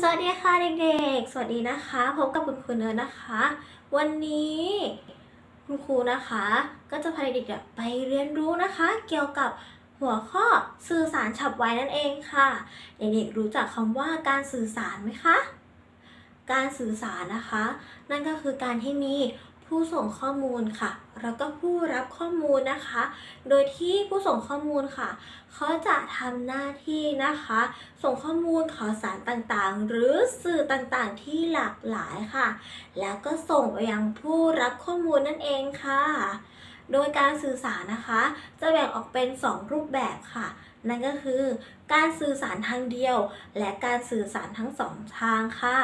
สวัสดีค่ะเด็กๆ สวัสดีนะคะ พบกับคุณครูเนิร์นะคะ วันนี้คุณครูนะคะ ก็จะพาเด็กๆไปเรียนรู้นะคะ เกี่ยวกับหัวข้อสื่อสารฉับไวนั่นเองค่ะ เด็กๆรู้จักคำว่าการสื่อสารไหมคะ การสื่อสารนะคะ นั่นก็คือการที่มี ผู้ส่งข้อมูลค่ะ แล้วก็ผู้รับข้อมูลนะคะ โดยที่ผู้ส่งข้อมูลค่ะเขาจะทำหน้าที่นะคะ ส่งข้อมูลข่าวสารต่างๆ หรือสื่อต่างๆที่หลากหลายค่ะ แล้วก็ส่งไปยังผู้รับข้อมูลนั่นเองค่ะโดยการสื่อสารนะคะ จะแบ่งออกเป็น 2 รูปแบบค่ะ นั่นก็คือ การสื่อสารทางเดียว และการสื่อสารทั้งสองทางค่ะ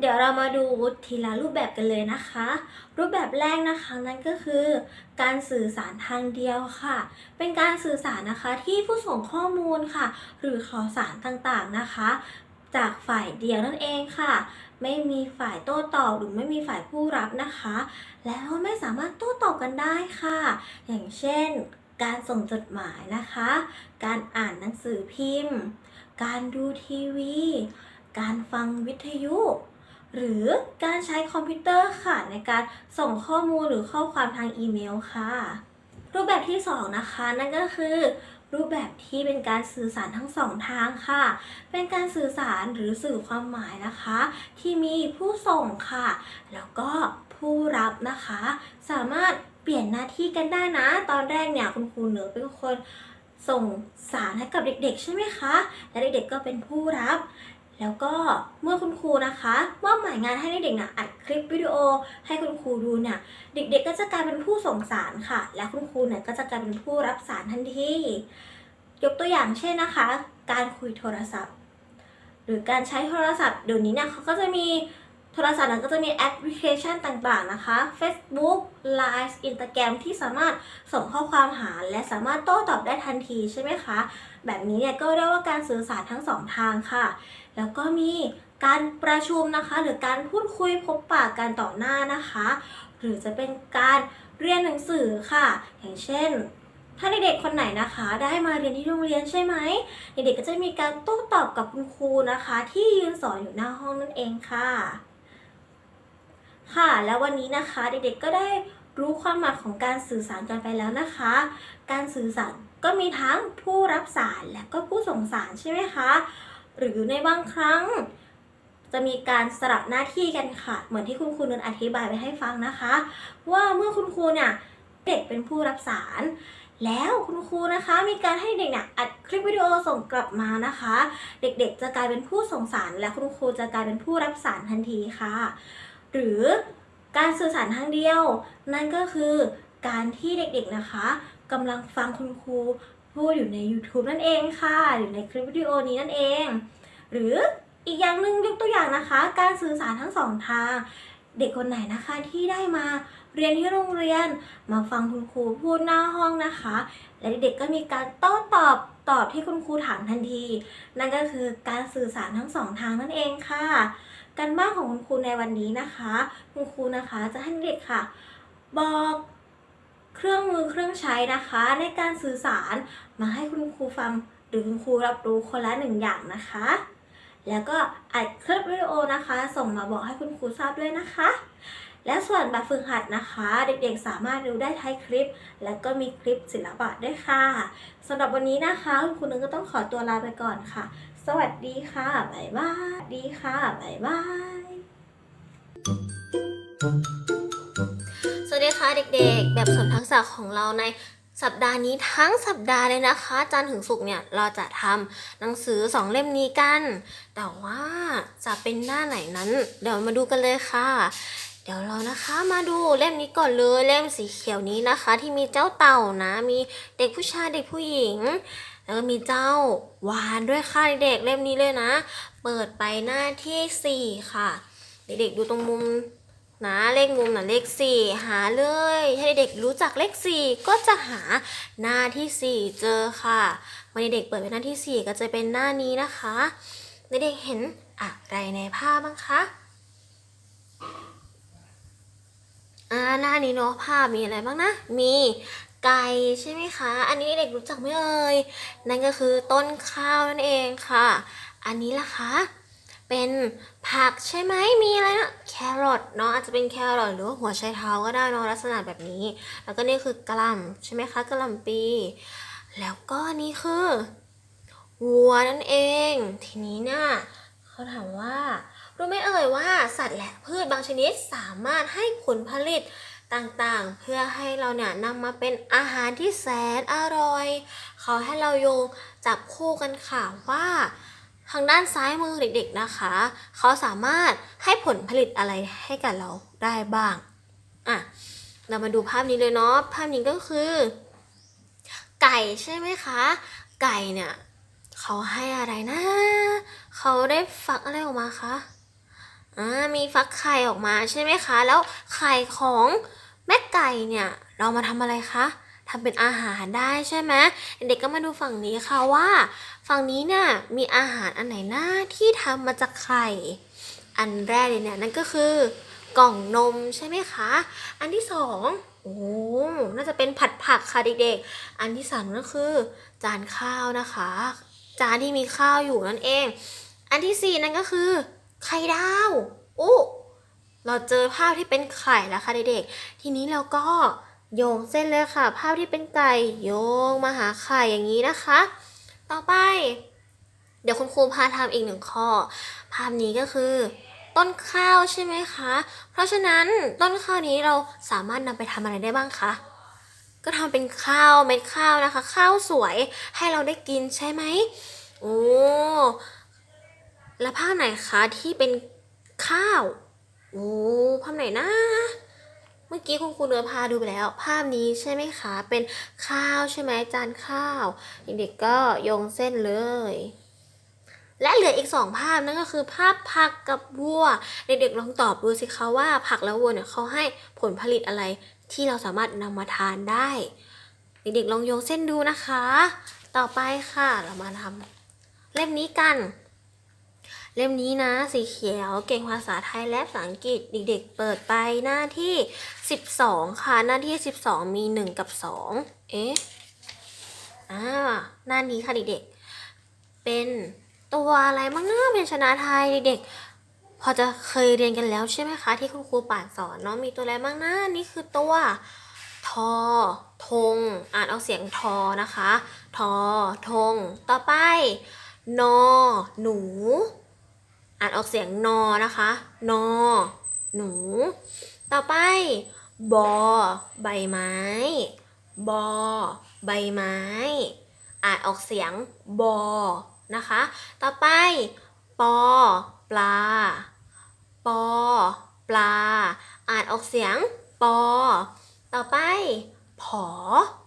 เดี๋ยวเรามาดูทีละรูปแบบกันเลยนะคะ รูปแบบแรกนะคะนั่นก็คือ การสื่อสารทางเดียวค่ะ เป็นการสื่อสารนะคะที่ผู้ส่งข้อมูลค่ะ หรือข่าวสารต่างๆนะคะ จากฝ่ายเดียวนั่นเองค่ะ ไม่มีฝ่ายโต้ตอบหรือไม่มีฝ่ายผู้รับนะคะ แล้วไม่สามารถโต้ตอบกันได้ค่ะ อย่างเช่น การส่งจดหมายนะคะ การอ่านหนังสือพิมพ์ การดูทีวี การฟังวิทยุ หรือการใช้คอมพิวเตอร์ค่ะในการส่งข้อมูลหรือข้อความทางอีเมลค่ะ รูปแบบที่สองนะคะ นั่นก็คือ รูปแบบที่เป็นการสื่อสารทั้งสองทางค่ะ เป็นการสื่อสารหรือสื่อความหมายนะคะ ที่มีผู้ส่งค่ะ แล้วก็ผู้รับนะคะ สามารถเปลี่ยนหน้าที่กันได้นะ ตอนแรกเนี่ยคุณครูเหนือเป็นคนส่งสารให้กับเด็กๆ ใช่ไหมคะ และเด็กๆก็เป็นผู้รับ แล้วก็เมื่อคุณครูนะคะมอบหมายงานให้เด็กๆนะอัดคลิปวิดีโอให้คุณครูดูเนี่ยเด็ก ๆ ก็จะกลายเป็นผู้ส่งสารค่ะ และคุณครูเนี่ยก็จะกลายเป็นผู้รับสารทันทียกตัวอย่างเช่นนะคะ การคุยโทรศัพท์ หรือการใช้โทรศัพท์เดี๋ยวนี้เนี่ยเขาก็จะมีโทรศัพท์นั้นก็จะมีแอปพลิเคชันต่างๆนะคะ Facebook Line Instagram ที่สามารถส่งข้อความหา และสามารถโต้ตอบได้ทันทีใช่ไหมคะ แบบนี้เนี่ยก็เรียกว่าการสื่อสารทั้งสองทางค่ะ แล้วก็มีการประชุมนะคะ หรือการพูดคุยพบปะกันต่อหน้านะคะ หรือจะเป็นการเรียนหนังสือค่ะ อย่างเช่นถ้าเด็กๆคนไหนนะคะได้มาเรียนที่โรงเรียนใช่ไหมเด็กๆก็จะมีการโต้ตอบกับคุณครูนะคะ ที่ยืนสอนอยู่หน้าห้องนั่นเองค่ะ ค่ะ แล้ววันนี้นะคะเด็กๆก็ได้รู้ความหมายของการสื่อสารกันไปแล้วนะคะ การสื่อสารก็มีทั้งผู้รับสารและก็ผู้ส่งสารใช่ไหมคะ หรือในบางครั้ง จะมีการสลับหน้าที่กันค่ะ เหมือนที่คุณครูนนอธิบายไว้ให้ฟังนะคะ ว่าเมื่อคุณครูเนี่ยเด็กเป็นผู้รับสาร แล้วคุณครูนะคะ มีการให้เด็กเนี่ยอัดคลิปวิดีโอส่งกลับมานะคะ เด็กๆ จะกลายเป็นผู้ส่งสาร และคุณครูจะกลายเป็นผู้รับสารทันทีค่ะ หรือการสื่อสารทางเดียว นั่นก็คือการที่เด็กๆนะคะกำลังฟังคุณครูพูดอยู่ใน YouTube นั่นเองค่ะอยู่ในคลิปวิดีโอนี้นั่นเอง หรืออีกอย่างหนึ่งยกตัวอย่างนะคะ การสื่อสารทั้งสองทาง เด็กคนไหนนะคะที่ได้มาเรียนที่โรงเรียน มาฟังคุณครูพูดหน้าห้องนะคะ และเด็กๆก็มีการโต้ตอบตอบที่คุณครูถามทันที นั่นก็คือการสื่อสารทั้งสองทางนั่นเองค่ะ การบ้านของคุณครูในวันนี้นะคะ คุณครูนะคะจะให้เด็กค่ะ บอกเครื่องมือเครื่องใช้นะคะ ในการสื่อสารมาให้คุณครูฟังหรือคุณครูรับรู้คนละหนึ่งอย่างนะคะ แล้วก็อัดคลิปวิดีโอนะคะ ส่งมาบอกให้คุณครูทราบด้วยนะคะ และส่วนแบบฝึกหัดนะคะ เด็กๆสามารถดูได้ท้ายคลิป และก็มีคลิปศิลปะด้วยค่ะสำหรับวันนี้นะคะ คุณครูนึงก็ต้องขอตัวลาไปก่อนค่ะ สวัสดีค่ะบ๊ายบายดีค่ะบ๊ายบาย สวัสดีค่ะเด็กๆ แบบสนทักษะของเราในสัปดาห์นี้ทั้งสัปดาห์เลยนะคะ จันทร์ถึงศุกร์เนี่ยเราจะทำหนังสือสองเล่มนี้กัน แต่ว่าจะเป็นหน้าไหนนั้น เดี๋ยวมาดูกันเลยค่ะ เดี๋ยวเรานะคะมาดูเล่มนี้ก่อนเลยเล่มสีเขียวนี้นะคะ ที่มีเจ้าเต่านะ มีเด็กผู้ชายเด็กผู้หญิง แล้วก็มีเจ้าวานด้วยค่ะเด็กเล่มนี้เลยนะ เปิดไปหน้าที่สี่ค่ะ เด็กๆดูตรงมุมนะเลขมุมนะเลขสี่หาเลยถ้าเด็กรู้จักเลขสี่ก็จะหาหน้าที่สี่เจอค่ะวันนี้เด็กเปิดเป็นหน้าที่สี่ก็จะเป็นหน้านี้นะคะเด็กเห็นอะไรในภาพบ้างคะอ่าหน้านี้เนาะภาพมีอะไรบ้างนะ มี ไก่ใช่ไหมคะ อันนี้เด็กรู้จักไหมเอ่ย นั่นก็คือต้นข้าวนั่นเองค่ะ อันนี้ล่ะคะ เป็นผักใช่ไหมมีอะไรนะแครอทเนาะอาจจะเป็นแครอทหรือว่าหัวไชเท้าก็ได้เนาะลักษณะแบบนี้ แล้วก็นี่คือกะหล่ำใช่ไหมคะกะหล่ำปี แล้วก็นี่คือวัวนั่นเอง ทีนี้เนี่ยเขาถามว่ารู้ไหมเอ่ยว่าสัตว์และพืชบางชนิดสามารถให้ผลผลิต ต่างๆ เพื่อให้เราเนี่ยนำมาเป็นอาหารที่แสนอร่อย เขาให้เราโยงจับคู่กันค่ะว่า ทางด้านซ้ายมือเด็กๆนะคะ เขาสามารถให้ผลผลิตอะไรให้กับเราได้บ้างอะเรามาดูภาพนี้เลยเนาะภาพนี้ก็คือ ไก่ใช่ไหมคะ ไก่เนี่ยเขาให้อะไรนะ เขาได้ฟักอะไรออกมาคะอ่ามีฟักไข่ออกมาใช่ไหมคะ แล้วไข่ของ แม่ไก่เนี่ยเรามาทำอะไรคะทำเป็นอาหารได้ใช่ไหมเด็กๆก็มาดูฝั่งนี้ค่ะว่า ฝั่งนี้เนี่ยมีอาหารอันไหนนะที่ทำมาจากไข่ อันแรกเลยเนี่ยนั่นก็คือกล่องนมใช่ไหมคะ อันที่สองโอ้น่าจะเป็นผัดผักค่ะเด็กๆ อันที่สามก็คือ จานข้าวนะคะ จานที่มีข้าวอยู่นั่นเอง อันที่สี่นั่นก็คือ ไข่ดาวอู้ เราเจอภาพที่เป็นไข่แล้วค่ะเด็กๆ ทีนี้เราก็โยงเส้นเลยค่ะ ภาพที่เป็นไก่โยงมาหาไข่อย่างนี้นะคะ ต่อไป เดี๋ยวคุณครูพาทำอีกหนึ่งข้อ ภาพนี้ก็คือ ต้นข้าวใช่ไหมคะ เพราะฉะนั้นต้นข้าวนี้เราสามารถนำไปทำอะไรได้บ้างคะก็ทำเป็นข้าวเม็ดข้าวนะคะ ข้าวสวยให้เราได้กินใช่ไหมโอ้แล้วภาพไหนคะที่เป็นข้าว โอ้ภาพไหนนะ เมื่อกี้คุณครูเนื้อพาดูไปแล้ว ภาพนี้ใช่ไหมคะ เป็นข้าวใช่ไหมจานข้าว เด็กๆก็โยงเส้นเลย และเหลืออีกสองภาพนั่นก็คือ ภาพผักกับวัว เด็กๆลองตอบดูสิคะว่าผักและวัวเนี่ยเขาให้ผลผลิตอะไรที่เราสามารถนำมาทานได้ เด็กๆลองโยงเส้นดูนะคะ ต่อไปค่ะเรามาทำเล่มนี้กัน เล่มนี้นะสีเขียวเก่งภาษาไทยและภาษาอังกฤษเด็กๆ เปิดไปหน้าที่ 12 ค่ะ หน้าที่ 12 มี 1 กับ 2 เอ๊ะอ่าหน้านี้ค่ะเด็กๆ เป็นตัวอะไรบ้างนะเป็นชนะไทยเด็กๆ พอจะเคยเรียนกันแล้วใช่ไหมคะ ที่คุณครูป่านสอนเนาะมีตัวอะไรบ้างนะนี่คือตัวทอธงอ่านเอาเสียงทอนะคะ ทอธงต่อไป นอ หนู อ่านออกเสียงนอนะคะ นอ หนู ต่อไป บอ ใบไม้ บอ ใบไม้ อ่านออกเสียงบอ นะคะ ต่อไป ปอ ปลา ปอ ปลา อ่านออกเสียงปอ ต่อไป ผอ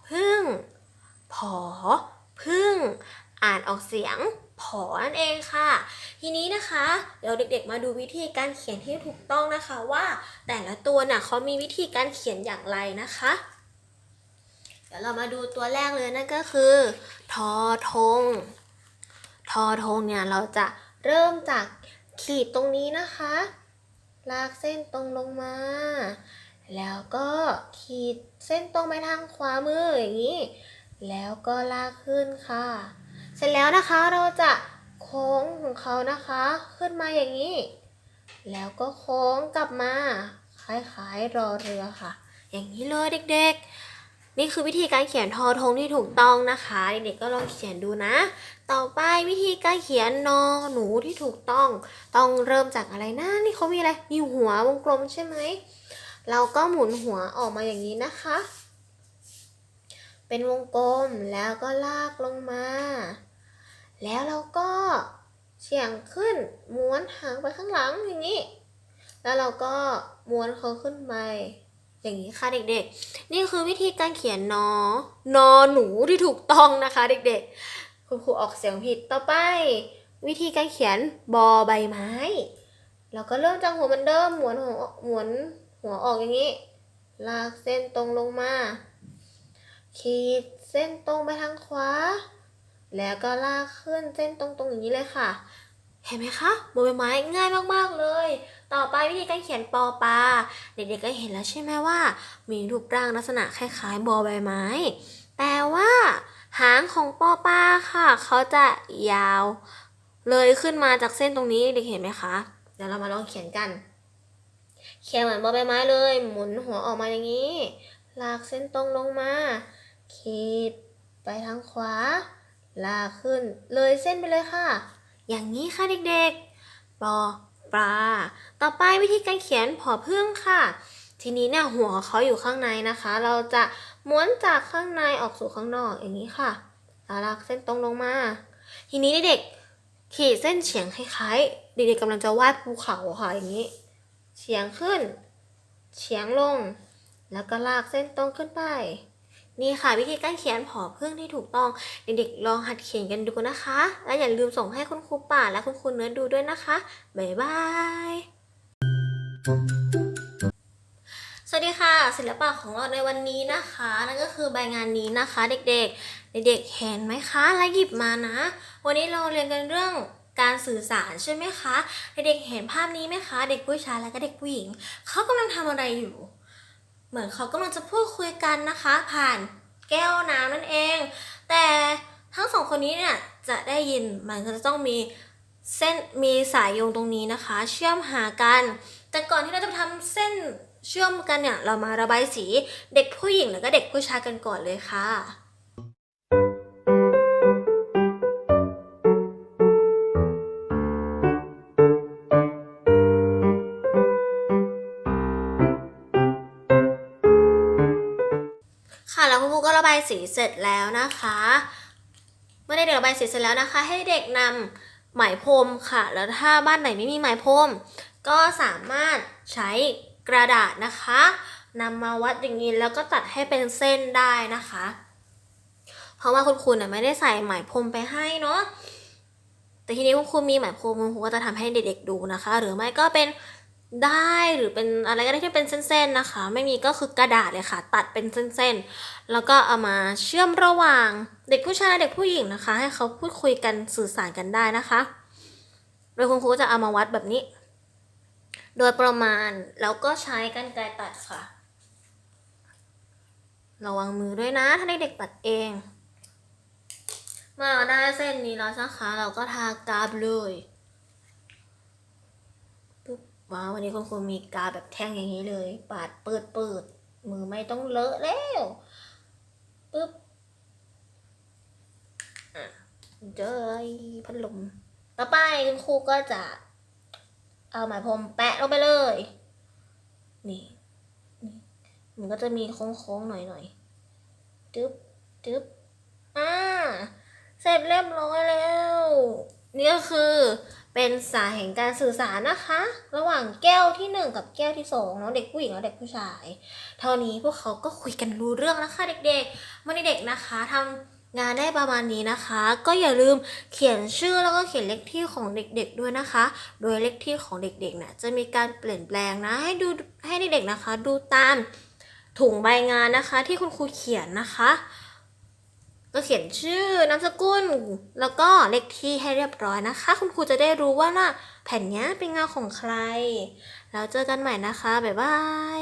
พึ่ง ผอ พึ่ง อ่านออกเสียง ผอนั่นเองค่ะ ทีนี้นะคะ เดี๋ยวเด็กๆ มาดูวิธีการเขียนที่ถูกต้องนะคะว่า แต่ละตัวน่ะเขามีวิธีการเขียนอย่างไรนะคะ เดี๋ยวเรามาดูตัวแรกเลยนั่นก็คือทอทงทอทงเนี่ยเราจะเริ่มจากขีดตรงนี้นะคะ ลากเส้นตรงลงมา แล้วก็ขีดเส้นตรงไปทางขวามืออย่างนี้ แล้วก็ลากขึ้นค่ะ เสร็จแล้วนะคะเราจะโค้งของเขานะคะ ขึ้นมาอย่างนี้ แล้วก็โค้งกลับมาคล้ายๆรอเรือค่ะ อย่างนี้เลยเด็กๆ นี่คือวิธีการเขียนทอทงที่ถูกต้องนะคะเด็กๆก็ลองเขียนดูนะ ต่อไปวิธีการเขียนนอหนูที่ถูกต้อง ต้องเริ่มจากอะไรนะนี่เขามีอะไรมีหัววงกลมใช่ไหมเราก็หมุนหัวออกมาอย่างนี้นะคะ เป็นวงกลมแล้วก็ลากลงมา แล้วเราก็เฉียงขึ้นม้วนหางไปข้างหลังอย่างนี้ แล้วเราก็ม้วนเขาขึ้นไปอย่างนี้ค่ะเด็กๆ นี่คือวิธีการเขียนนอนอหนูที่ถูกต้องนะคะเด็กๆ คุณครูออกเสียงผิดต่อไป วิธีการเขียนบอใบไม้ เราก็เริ่มจากหัวเหมันเดิมหมุนหัวหมุนหัวออกอย่างนี้ ลากเส้นตรงลงมา ขีดเส้นตรงไปทางขวา แล้วก็ลากขึ้นเส้นตรงๆอย่างนี้เลยค่ะ เห็นไหมคะบนใบไม้ง่ายมากๆเลย ต่อไปวิธีการเขียนปอปลาเด็กๆก็เห็นแล้วใช่ไหมว่า มีรูปร่างลักษณะคล้ายๆบอใบไม้ แต่ว่าหางของปอปลาค่ะ เขาจะยาว เลยขึ้นมาจากเส้นตรงนี้เด็กเห็นไหมคะ เดี๋ยวเรามาลองเขียนกัน เขียนเหมือนบอใบไม้เลย หมุนหัวออกมาอย่างนี้ ลากเส้นตรงลงมา ขีดไปทางขวา ลากขึ้น เลยเส้นไปเลยค่ะ อย่างนี้ค่ะเด็กๆปอปลา ต่อไปวิธีการเขียนผอพึ่งค่ะ ทีนี้เนี่ยหัวเขาอยู่ข้างในนะคะ เราจะม้วนจากข้างในออกสู่ข้างนอกอย่างนี้ค่ะลากเส้นตรงลงมา ทีนี้เด็กๆขีดเส้นเฉียงคล้ายๆ เด็กๆกำลังจะวาดภูเขาค่ะอย่างนี้ เฉียงขึ้น เฉียงลง แล้วก็ลากเส้นตรงขึ้นไป นี่ค่ะ วิธีการเขียนผอพึ่งที่ถูกต้องเด็กๆลองหัดเขียนกันดูนะคะ และอย่าลืมส่งให้คุณครูป่าและคุณครูเนื้อดูด้วยนะคะ บ๊ายบาย สวัสดีค่ะ ศิลปะของเราในวันนี้นะคะ นั่นก็คือใบงานนี้นะคะ เด็กๆ เด็กๆเห็นไหมคะและหยิบมานะ วันนี้เราเรียนกันเรื่องการสื่อสารใช่ไหมคะ เด็กๆเห็นภาพนี้ไหมคะ เด็กผู้ชายและก็เด็กผู้หญิงเขากำลังทำอะไรอยู่ เหมือนเขากำลังจะพูดคุยกันนะคะ ผ่านแก้วน้ำนั่นเอง แต่ทั้งสองคนนี้เนี่ยจะได้ยินมันก็จะต้องมีเส้นมีสายโยงตรงนี้นะคะ เชื่อมหากัน แต่ก่อนที่เราจะทำเส้นเชื่อมกันเนี่ย เรามาระบายสีเด็กผู้หญิงแล้วก็เด็กผู้ชายกันก่อนเลยค่ะ แล้วคุณครูก็ระบายสีเสร็จแล้วนะคะ เมื่อได้เด็กระบายสีเสร็จแล้วนะคะ ให้เด็กนำไหมพรมค่ะ แล้วถ้าบ้านไหนไม่มีไหมพรมก็สามารถใช้กระดาษนะคะนำมาวัดอย่างนี้แล้วก็ตัดให้เป็นเส้นได้นะคะ เพราะว่าคุณครูเนี่ยไม่ได้ใส่ไหมพรมไปให้เนาะแต่ทีนี้คุณครูมีไหมพรมคุณครูก็จะทำให้เด็กๆดูนะคะ หรือไม่ก็เป็น ได้หรือเป็นอะไรก็ได้ที่เป็นเส้นๆนะคะ ไม่มีก็คือกระดาษเลยค่ะ ตัดเป็นเส้นๆ แล้วก็เอามาเชื่อมระหว่างเด็กผู้ชายเด็กผู้หญิงนะคะ ให้เขาพูดคุยกันสื่อสารกันได้นะคะ โดยคุณครูจะเอามาวัดแบบนี้ โดยประมาณแล้วก็ใช้กรรไกรตัดค่ะ ระวังมือด้วยนะถ้าเด็กๆตัดเองเมื่อเราได้เส้นนี้แล้วนะคะ เราก็ทากราฟเลย ว้าววันนี้คุณครูมีกาแบบแท่งอย่างนี้เลย ปาดเปิดเปิดมือไม่ต้องเลอะแล้วปึ๊บอะเจอพัดลมต่อไปคุณครูก็จะ เอาหมพรมแปะลงไปเลย นี่นี่มันก็จะมีโค้งๆหน่อยๆจึ๊บจึ๊บอ่าเสร็จเรียบร้อยแล้ว นี่ก็คือเป็นสายแห่งการสื่อสารนะคะ ระหว่างแก้วที่หนึ่งกับแก้วที่สองเนาะเด็กผู้หญิงและเด็กผู้ชาย เท่านี้พวกเขาก็คุยกันรู้เรื่องแล้วค่ะเด็กๆเมื่อเด็กนะคะทำงานได้ประมาณนี้นะคะ ก็อย่าลืมเขียนชื่อแล้วก็เขียนเลขที่ของเด็กๆด้วยนะคะ โดยเลขที่ของเด็กๆเนี่ยจะมีการเปลี่ยนแปลงนะให้ดูให้เด็กๆนะคะ ดูตามถุงใบงานนะคะ ที่คุณครูเขียนนะคะ ก็เขียนชื่อนามสกุล แล้วก็เลขที่ให้เรียบร้อยนะคะ คุณครูจะได้รู้ว่าน่ะแผ่นนี้เป็นงานของใคร แล้วเจอกันใหม่นะคะ บ๊ายบาย